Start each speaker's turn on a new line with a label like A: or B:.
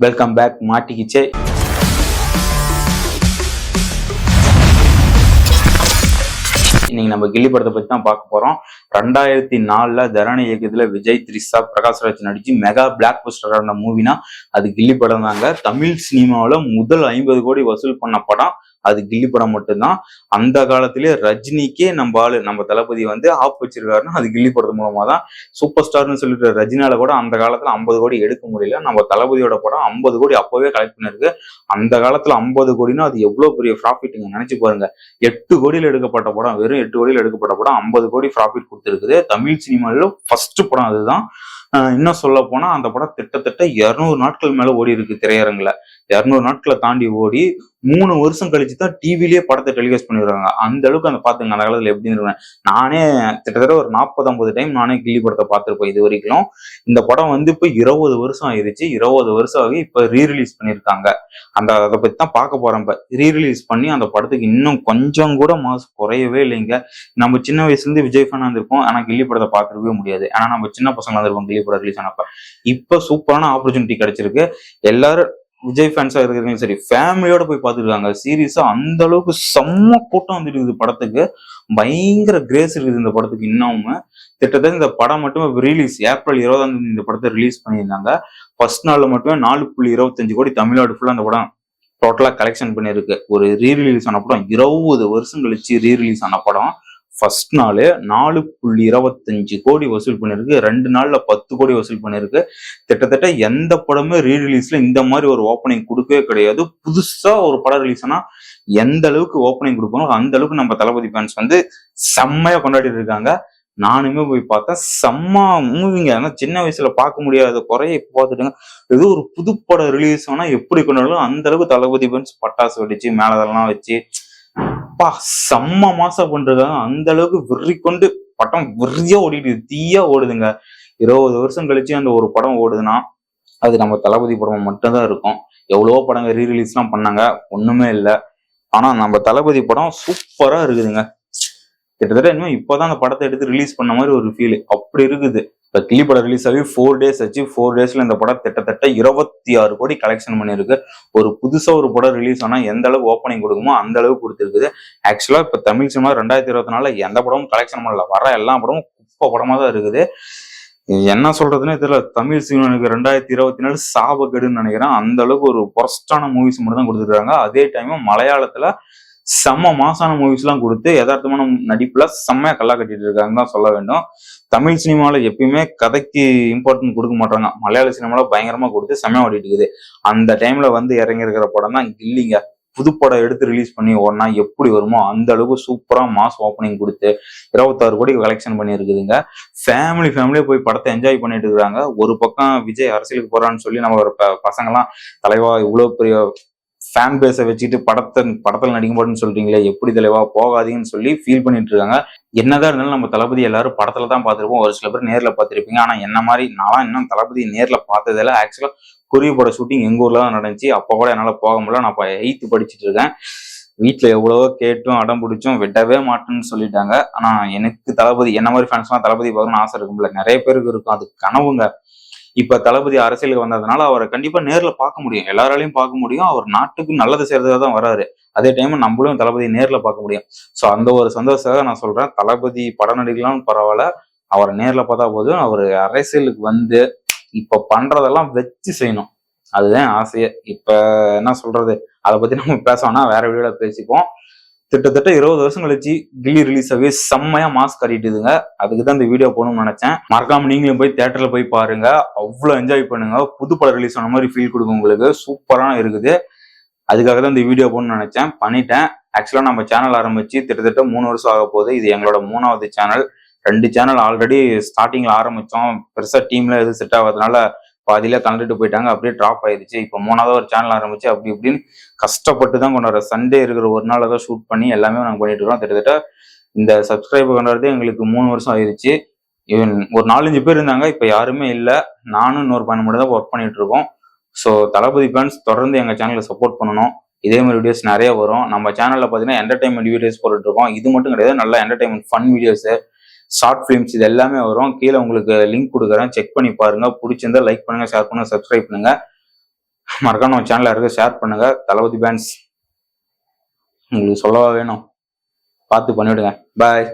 A: Welcome back மாட்டிக்கிச்சே இன்னைக்கு நம்ம கில்லி படத்தை பத்தி தான் பார்க்க போறோம். ரெண்டாயிரத்தி நாலுல தரணி இயக்கத்துல விஜய் த்ரிஷா பிரகாஷ்ராஜ் நடிச்சு மெகா பிளாக் பஸ்டரான மூவினா அது கில்லி படம் தாங்க. தமிழ் சினிமாவில் முதல் ஐம்பது கோடி வசூல் பண்ண படம் அது கில்லி படம் மட்டும்தான். அந்த காலத்திலே ரஜினிக்கே நம்ம ஆளு நம்ம தளபதி வந்து ஆப் வச்சிருக்காருன்னா அது கில்லி படத்து மூலமா தான் சூப்பர் ஸ்டார்னு சொல்லிட்டு ரஜினால கூட அந்த காலத்துல ஐம்பது கோடி எடுக்க முடியல. நம்ம தளபதியோட படம் ஐம்பது கோடி அப்பவே கலெக்ட் பண்ணிருக்கு அந்த காலத்துல ஐம்பது கோடினா அது எவ்வளவு பெரிய ப்ராஃபிட்டுங்க நினைச்சு பாருங்க. எட்டு கோடியில் எடுக்கப்பட்ட படம் வெறும் எட்டு கோடியில் எடுக்கப்பட்ட படம் ஐம்பது கோடி ப்ராஃபிட் கொடுத்துருக்குது. தமிழ் சினிமாவில் ஃபர்ஸ்ட் படம் அதுதான். இன்னும் சொல்ல போனா அந்த படம் திட்டத்தட்ட இருநூறு நாட்கள் மேல ஓடி இருக்கு திரையரங்குல. இரநூறு நாட்களை தாண்டி ஓடி மூணு வருஷம் கழிச்சு தான் டிவிலேயே படத்தை டெலிகாஸ்ட் பண்ணிடுறாங்க. அந்த அளவுக்கு அந்த பார்த்துங்க அந்த காலத்தில் எப்படி இருந்தேன் நானே கிட்டத்தட்ட ஒரு நாற்பது ஐம்பது டைம் நானே கில்லி படத்தை பார்த்துருப்பேன் இது வரைக்கும். இந்த படம் வந்து இப்போ இருபது வருஷம் ஆயிருச்சு. இருபது வருஷம் ஆகி இப்போ ரீரிலீஸ் பண்ணியிருக்காங்க. அந்த அதை பற்றி தான் பார்க்க போறேன் இப்போ. ரீரிலீஸ் பண்ணி அந்த படத்துக்கு இன்னும் கொஞ்சம் கூட மாசு குறையவே இல்லைங்க. நம்ம சின்ன வயசுலேருந்து விஜய் ஃபேனா இருந்திருப்போம். ஆனால் கில்லி படத்தை பார்த்துருக்கவே முடியாது. ஆனா நம்ம சின்ன பசங்களாக இருந்திருக்கோம் கில்லி படம் ரிலீஸ் ஆனப்ப. இப்போ சூப்பரான ஆப்பர்ச்சுனிட்டி கிடைச்சிருக்கு. எல்லாரும் விஜய் ஃபேன்ஸா இருக்கிறவங்களும் சரி ஃபேமிலியோட போய் பார்த்துருக்காங்க சீரியஸா அந்த அளவுக்கு செம்ம கூட்டம் வந்துருக்குது படத்துக்கு. பயங்கர கிரேஸ் இருக்குது இந்த படத்துக்கு இன்னமும். கிட்டத்தட்ட இந்த படம் மட்டுமே ரிலீஸ் ஏப்ரல் இருபதாம் தேதி இந்த படத்தை ரிலீஸ் பண்ணியிருந்தாங்க. ஃபர்ஸ்ட் நாள்ல மட்டுமே நாலு புள்ளி இருபத்தஞ்சு கோடி தமிழ்நாடு ஃபுல்லா அந்த படம் டோட்டலா கலெக்ஷன் பண்ணியிருக்கு. ஒரு ரீரிலீஸ் ஆன படம் இருபது வருஷம் கழிச்சு ரீ ரிலீஸ் ஆன படம். ஃபர்ஸ்ட் நாள் நாலு புள்ளி இருபத்தஞ்சு கோடி வசூல் பண்ணியிருக்கு ரெண்டு நாளில் பத்து கோடி வசூல் பண்ணியிருக்கு கிட்டத்தட்ட எந்த படமே ரீ ரிலீஸில் இந்த மாதிரி ஒரு ஓப்பனிங் கொடுக்கவே கிடையாது. புதுசாக ஒரு படம் ரிலீஸ் ஆனால் எந்த அளவுக்கு ஓப்பனிங் கொடுப்பாங்களோ அந்த அளவுக்கு நம்ம தளபதி ஃபேன்ஸ் வந்து செம்மையா கொண்டாடிட்டு இருக்காங்க. நானுமே போய் பார்த்தேன். செம்ம மூவிங்க ஆனால் சின்ன வயசுல பார்க்க முடியாத குறைய இப்போ பார்த்துட்டுங்க. ஏதோ ஒரு புதுப்படம் ரிலீஸ் ஆனால் எப்படி கொண்டாடும் அந்த அளவுக்கு தளபதி ஃபேன்ஸ் பட்டாசு வெடிச்சு மேலதெல்லாம் வச்சு அப்பா செம்ம மாசம் பண்றது அந்த அளவுக்கு வெறி கொண்டு படம் வெறியா ஓடிட்டு தீயா ஓடுதுங்க. இருபது வருஷம் கழிச்சு அந்த ஒரு படம் ஓடுதுன்னா அது நம்ம தளபதி படம் மட்டும்தான் இருக்கும். எவ்வளவோ படங்க ரீ எல்லாம் பண்ணாங்க. ஒண்ணுமே இல்லை. ஆனா நம்ம தளபதி படம் சூப்பரா இருக்குதுங்க. கிட்டத்தட்ட இன்னும் இப்போதான் அந்த படத்தை எடுத்து ரிலீஸ் பண்ண மாதிரி ஒரு ஃபீல் அப்படி இருக்குது. இப்போ கிளி படம் ரிலீஸ் ஆகி ஃபோர் டேஸ் ஆச்சு. ஃபோர் டேஸ்ல இந்த படம் கிட்டத்தட்ட இருபத்தி ஆறு கோடி கலெக்ஷன் பண்ணியிருக்கு. ஒரு புதுசாக ஒரு படம் ரிலீஸ் ஆனால் எந்த அளவுக்கு ஓப்பனிங் கொடுக்குமோ அந்த அளவுக்கு கொடுத்துருக்குது. ஆக்சுவலாக இப்போ தமிழ் சினிமா ரெண்டாயிரத்தி இருபத்தி நாலில் எந்த படமும் கலெக்ஷன் பண்ணல. வர எல்லா படமும் குப்பை படமா தான் இருக்குது. என்ன சொல்றதுன்னே தெரியல. தமிழ் சினிமாவுக்கு ரெண்டாயிரத்தி இருபத்தி நாலு சாபக்கேடுன்னு நினைக்கிறேன். அந்த அளவுக்கு ஒரு பொரஸ்டான மூவிஸ் மட்டும் தான் கொடுத்துருக்காங்க. அதே டைம் மலையாளத்துல செம்ம மாசான மூவிஸ்லாம் கொடுத்து யதார்த்தமான நடிப்புல செம்மையா கல்லா கட்டிட்டு இருக்காங்கன்னு தான் சொல்ல வேண்டும். தமிழ் சினிமால எப்பயுமே கதைக்கு இம்பார்ட்டன்ட் கொடுக்க மாட்டாங்க. மலையாள சினிமாவில் பயங்கரமா கொடுத்து செம்மையா ஓடிட்டு இருக்குது. அந்த டைம்ல வந்து இறங்கி இருக்கிற படம் தான் கில்லிங்க புதுப்படம் எடுத்து ரிலீஸ் பண்ணி ஓடனா எப்படி வருமோ அந்த அளவுக்கு சூப்பரா மாஸ் ஓப்பனிங் கொடுத்து இருபத்தாறு கோடி கலெக்ஷன் பண்ணியிருக்குதுங்க. ஃபேமிலி ஃபேமிலியே போய் படத்தை என்ஜாய் பண்ணிட்டு இருக்காங்க. ஒரு பக்கம் விஜய் அரசியலுக்கு போறான்னு சொல்லி நம்ம ஒரு தலைவா இவ்வளோ பெரிய ஃபேன் பேஸை வச்சுட்டு படத்தை படத்தில் நடிக்க மாட்டேன்னு சொல்றீங்களே எப்படி தலைவா போகாதீங்கன்னு சொல்லி ஃபீல் பண்ணிட்டு இருக்காங்க. என்னதான் இருந்தாலும் நம்ம தளபதி எல்லாரும் படத்துல தான் பார்த்துருப்போம். ஒரு சில பேர் நேரில் பார்த்துருப்பீங்க. ஆனால் என்ன மாதிரி நான்லாம் இன்னும் தளபதி நேரில் பார்த்ததில்ல ஆக்சுவலாக குருவி பட ஷூட்டிங் எங்கள் ஊரில் தான் நடந்துச்சு. அப்போ கூட என்னால் போக முடியல. நான் இப்போ எயித்து படிச்சுட்டு இருக்கேன். வீட்டில் எவ்வளவோ கேட்டும் அடம் பிடிச்சும் விடவே மாட்டேன்னு சொல்லிட்டாங்க. ஆனால் எனக்கு தளபதி என்ன மாதிரி ஃபேன்ஸ்லாம் தளபதி பார்க்கணும்னு ஆசை இருக்கும்ல. நிறைய பேருக்கு இருக்கும். அது கனவுங்க. இப்ப தளபதி அரசியலுக்கு வந்ததுனால அவரை கண்டிப்பா நேர்ல பார்க்க முடியும். எல்லாராலையும் பார்க்க முடியும். அவர் நாட்டுக்கு நல்லது செய்யறதுக்காக தான் வராரு. அதே டைம் நம்மளும் தளபதி நேர்ல பார்க்க முடியும். சோ அந்த ஒரு சந்தோஷத்தை நான் சொல்றேன். தளபதி படம் நடிக்கலாம் பரவாயில்ல. அவரை நேர்ல பார்த்தா போதும். அவர் அரசியலுக்கு வந்து இப்ப பண்றதெல்லாம் வச்சு செய்யணும். அதுதான் ஆசையே. இப்ப என்ன சொல்றது? அதை பத்தி நம்ம பேசணும்னா வேற வீடியோல பேசிப்போம் கிட்டத்தட்ட இருபது வருஷம் கழிச்சு கில்லி ரிலீஸ் ஆகி செம்மையா மாஸ்க் கட்டிட்டுதுங்க. அதுக்கு தான் இந்த வீடியோ போகணும்னு நினைச்சேன். மறக்காம நீங்களும் போய் தேட்டர்ல போய் பாருங்க. அவ்வளவு என்ஜாய் பண்ணுங்க. புது படம் ரிலீஸ் ஆன மாதிரி ஃபீல் கொடுக்கும் உங்களுக்கு. சூப்பரான இருக்குது. அதுக்காக தான் இந்த வீடியோ போகணும்னு நினைச்சேன். பண்ணிட்டேன். ஆக்சுவலா நம்ம சேனல் ஆரம்பிச்சு கிட்டத்தட்ட மூணு வருஷம் ஆக போகுது. இது எங்களோட மூணாவது சேனல் ரெண்டு சேனல் ஆல்ரெடி ஸ்டார்டிங்ல ஆரம்பிச்சோம். பெருசா டீம்ல எதுவும் செட் ஆகாதனால பாதியில கலந்துட்டு போயிட்டாங்க. அப்படியே ட்ராப் ஆயிடுச்சு. இப்போ மூணாவது ஒரு சேனல் ஆரம்பிச்சு அப்படி இப்படின்னு கஷ்டப்பட்டு தான் கொண்டாடுற சண்டே இருக்கிற ஒரு நாள் தான் ஷூட் பண்ணி எல்லாமே நாங்கள் பண்ணிட்டு இருக்கோம். கிட்டத்தட்ட இந்த சப்ஸ்கிரைபர் கொண்டாடுறது எங்களுக்கு மூணு வருஷம் ஆயிருச்சு. ஈவன் ஒரு நாலஞ்சு பேர் இருந்தாங்க. இப்போ யாருமே இல்லை. நானும் இன்னொரு பையன் மட்டும் தான் ஒர்க் பண்ணிட்டு இருக்கோம். ஸோ தளபதி ஃபேன்ஸ் தொடர்ந்து எங்கள் சேனலை சப்போர்ட் பண்ணணும். இதே மாதிரி வீடியோஸ் நிறைய வரும். நம்ம சேனலில் பார்த்தீங்கன்னா என்டர்டைன்மெண்ட் வீடியோஸ் போட்டுட்டு இருக்கோம். இது மட்டும் கிடையாது. நல்ல entertainment fun videos short films இது எல்லாமே வரும். கீழே உங்களுக்கு லிங்க் கொடுக்குறேன். செக் பண்ணி பாருங்க. பிடிச்சிருந்தா லைக் பண்ணுங்க ஷேர் பண்ணுங்க சப்ஸ்கிரைப் பண்ணுங்க. மறக்காம சேனல் இருக்க ஷேர் பண்ணுங்க. தளபதி பேன்ஸ் உங்களுக்கு சொல்லவா வேணும். பார்த்து பண்ணிவிடுங்க. பாய்